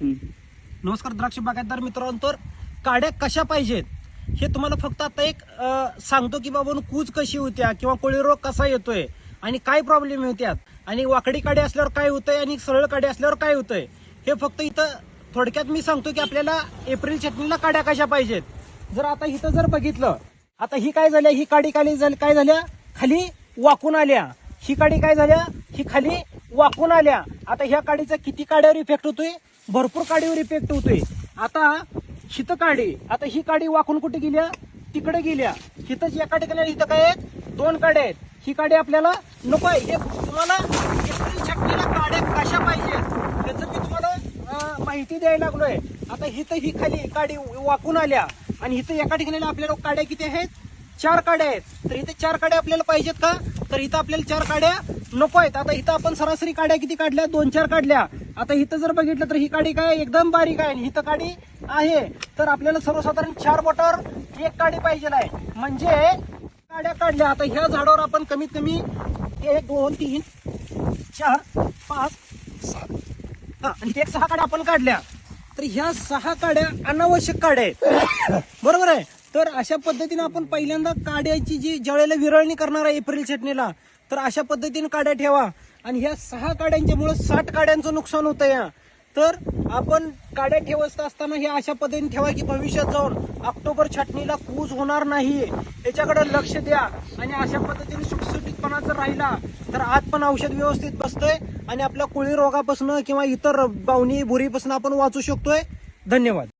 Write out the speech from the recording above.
नमस्कार द्राक्ष बागायतदार मित्रांनो तर काड्या कशा पाहिजेत? हे तुम्हाला फक्त आता एक सांगतो की बाबा कूज कशी होत्या किंवा कोळी रोग कसा येतोय आणि काय प्रॉब्लेम होत्यात? आणि वाकडी काडी असल्यावर काय होतंय आणि सरळ काडी असल्यावर काय होतंय? हे फक्त इथं थोडक्यात मी सांगतो की आपल्याला एप्रिल चटणीला काड्या कशा पाहिजेत. जर आता इथं जर बघितलं आता ही काय झाल्या? ही काडी खाली काय झाल्या? खाली वाकून आल्या. ही काडी काय झाल्या? ही खाली वाकून आल्या. आता ह्या काडीचा किती काड्यावर इफेक्ट होतोय? भरपूर काडीवर इफेक्ट होतोय. आता हित काडी आता ही काडी वाकून कुठे गेल्या? तिकडे गेल्या. हिथंच एका ठिकाणी इथं काय आहेत? दोन काड्या आहेत. ही काडी आपल्याला नको आहे. हे तुम्हाला काड्या कशा पाहिजेत त्याचं मी तुम्हाला माहिती द्यायला लागलोय. आता हिथं ही खाली काडी वाकून आल्या आणि इथं एका ठिकाणी आपल्याला काड्या किती आहेत? चार काड्या आहेत. तर इथे चार काड्या आपल्याला पाहिजेत का? तर इथं आपल्याला चार काड्या नको आहेत. आता इथं आपण सरासरी काड्या किती काढल्या? दोन चार काढल्या. आता इथं जर बघितलं तर ही काडी काय एकदम बारीक आहे आणि इथं काडी आहे. तर आपल्याला सर्वसाधारण चार बोटावर एक काडी पाहिजे आहे. म्हणजे काड्या काढल्या. आता ह्या झाडावर आपण कमीत कमी एक दोन तीन चार पाच सात. हा आणि एक सहा काड्या आपण काढल्या. तर ह्या सहा काड्या अनावश्यक काड्या आहेत. बरोबर आहे? तर अशा पद्धतीने आपण पहिल्यांदा काड्याची जी ज्यावेळेला विरळणी करणार आहे एप्रिल छटणीला तर अशा पद्धतीने काड्या ठेवा. आणि ह्या सहा काड्यांच्यामुळं साठ काड्यांचं नुकसान होतं या. तर आपण काड्या ठेवत असताना हे अशा पद्धतीने ठेवा की भविष्यात जाऊन ऑक्टोबर छाटणीला कूज होणार नाही. याच्याकडे लक्ष द्या. आणि अशा पद्धतीने सुटसुटीतपणा जर राहिला तर आत पण औषध व्यवस्थित बसतंय. आणि आपल्या कोळी रोगापासून किंवा इतर बावणी बुरीपासून आपण वाचू शकतोय. धन्यवाद.